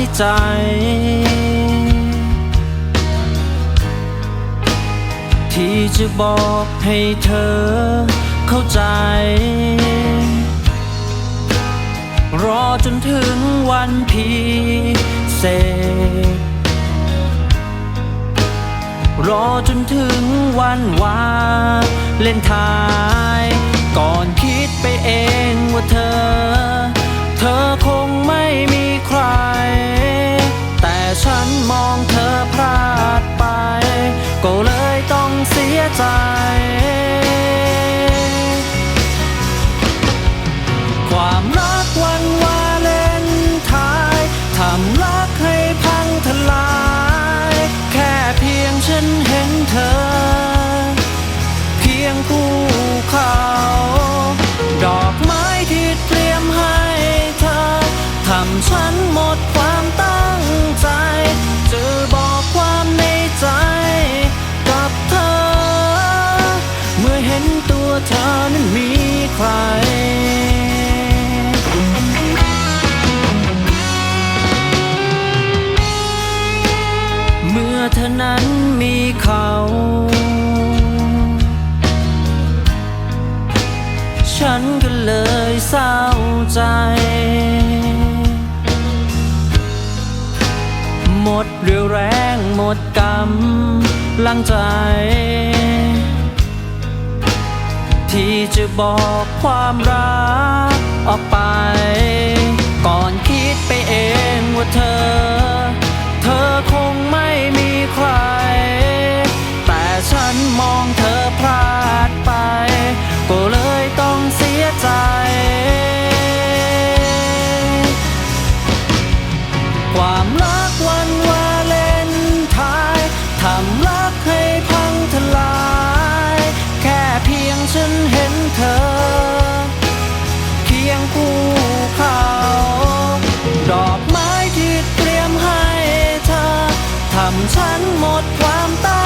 ในใจ ที่จะบอกให้เธอเข้าใจ รอจนถึงวันพิเศษรอจนถึงวันวาเล่นทาย ก่อนคิดไปเองว่าเธอ ฉันมองเธอพลาดไป ก็เลยต้องเสียใจ ความรักวันวาเลนไทน์ทำรักให้พังทลาย แค่เพียงฉันเห็นเธอ เพียงคู่ ใจ หมดเรี่ยวแรงหมดกำลังใจ ที่จะบอกความรักออกไป ก่อนคิดไปเองว่าเธอ เธอคงไม่ ทำฉันหมดความตั้ง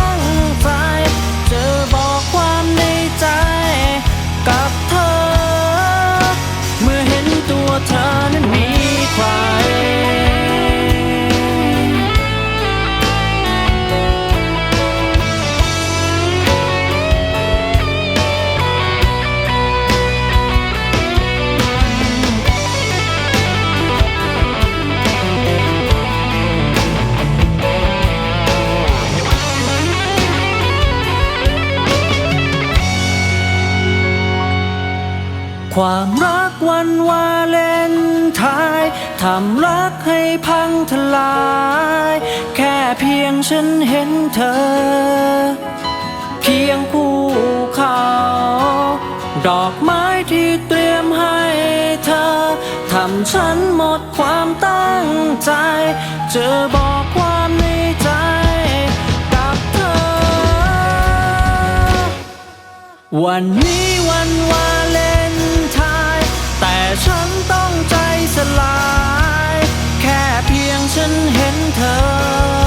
ความรักวันวาเลนไทน์ทำรักให้พังทลาย แค่เพียงฉันเห็นเธอเพียงคู่เขา ดอกไม้ที่เตรียมให้เธอ ทำฉันหมดความตั้งใจจะบอกความในใจกับเธอ วันนี้วันวาน ต้องใจสลาย แค่เพียงฉันเห็นเธอ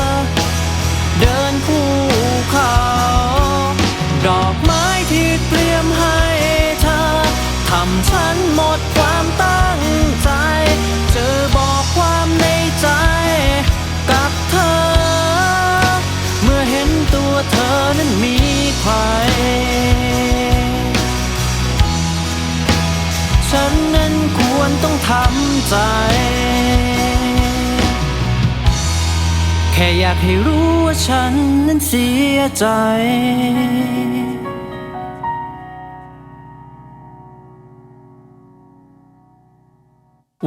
ใจ แค่อยากให้รู้ว่าฉันนั้นเสียใจ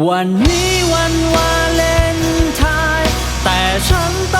วันนี้วันวาเลนไทน์แต่ฉันต้อง